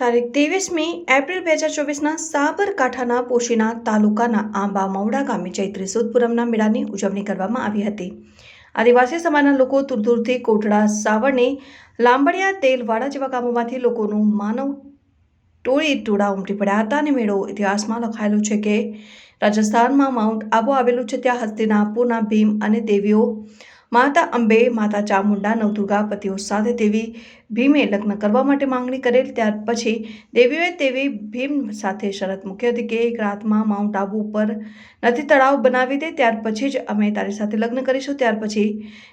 તારીખ ત્રેવીસમી એપ્રિલ બે હજાર ચોવીસના સાબરકાંઠાના પોશીના તાલુકાના આંબા મવડા ગામે ચૈત્રી સુદ મેળાની ઉજવણી કરવામાં આવી હતી. આદિવાસી સમાજના લોકો દૂર દૂરથી કોટડા, સાવરણી, લાંબડિયા, તેલવાડા જેવા ગામોમાંથી લોકોનું માનવ ટોળી ટોળા ઉમટી પડ્યા હતા અને મેળો ઇતિહાસમાં લખાયેલો છે કે રાજસ્થાનમાં માઉન્ટ આબુ આવેલું છે. ત્યાં હસ્તિનાપુરના ભીમ અને દેવીઓ માતા અંબે, માતા ચામુંડા નવદુર્ગા પતિઓ સાથે દેવી ભીમે લગ્ન કરવા માટે માંગણી કરેલ. ત્યાર પછી દેવીઓએ તેવી ભીમ સાથે શરત મૂકી હતી કે એક રાતમાં માઉન્ટ આબુ ઉપર નથી તળાવ બનાવી દે. ત્યાર પછી જ અમે તારી સાથે લગ્ન કરીશું. ત્યાર પછી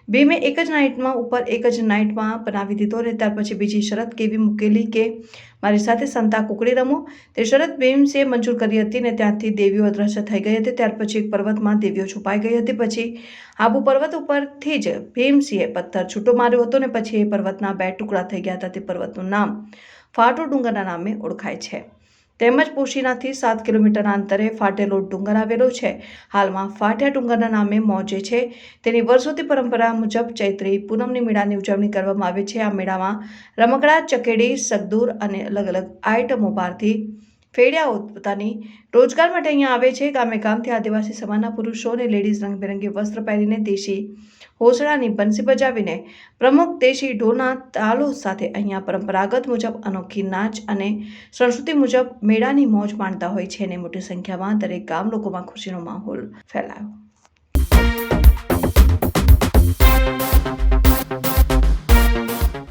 ભીમે એક જ નાઇટમાં ઉપર એક જ નાઇટમાં બનાવી દીધો અને ત્યાર પછી બીજી શરત કેવી મૂકેલી કે મારી સાથે સંતા કુકડી રમો. તે શરત ભીમસે મંજૂર કરી હતી ને ત્યાંથી દેવીઓ અદ્રશ્ય થઈ ગઈ હતી. ત્યાર પછી એક પર્વતમાં દેવીઓ છુપાઈ ગઈ હતી. પછી આબુ પર્વત ઉપરથી જ ભીમસિંહે પથ્થર છૂટો માર્યો હતો ને પછી એ પર્વતના બે ટુકડા થઈ ગયા હતા. તે પર્વતનું નામ ફાટો ડુંગરના નામે ઓળખાય છે. તેમજ પોશીનાથી સાત કિલોમીટરના અંતરે ફાટેલો ડુંગર આવેલો છે. હાલમાં ફાટ્યા ડુંગરના નામે મોજે છે. તેની વર્ષોથી પરંપરા મુજબ ચૈત્રી પૂનમની મેળાની ઉજવણી કરવામાં આવે છે. આ મેળામાં રમકડા, ચકેડી, સગદૂર અને અલગ અલગ આઇટમો બહારથી ફેડિયાઓ પોતાની રોજગાર માટે અહીંયા આવે છે. ગામે ગામથી આદિવાસી સમાજના પુરુષો અને લેડીઝ રંગબેરંગી વસ્ત્ર પહેરીને દેશી હોસડાની બંસી બજાવીને પ્રમુખ દેશી ઢોના તાલો સાથે અહીંયા પરંપરાગત મુજબ અનોખી નાચ અને સંસ્કૃતિ મુજબ મેળાની મોજ માણતા હોય છે અને મોટી સંખ્યામાં દરેક ગામ લોકોમાં ખુશીનો માહોલ ફેલાયો.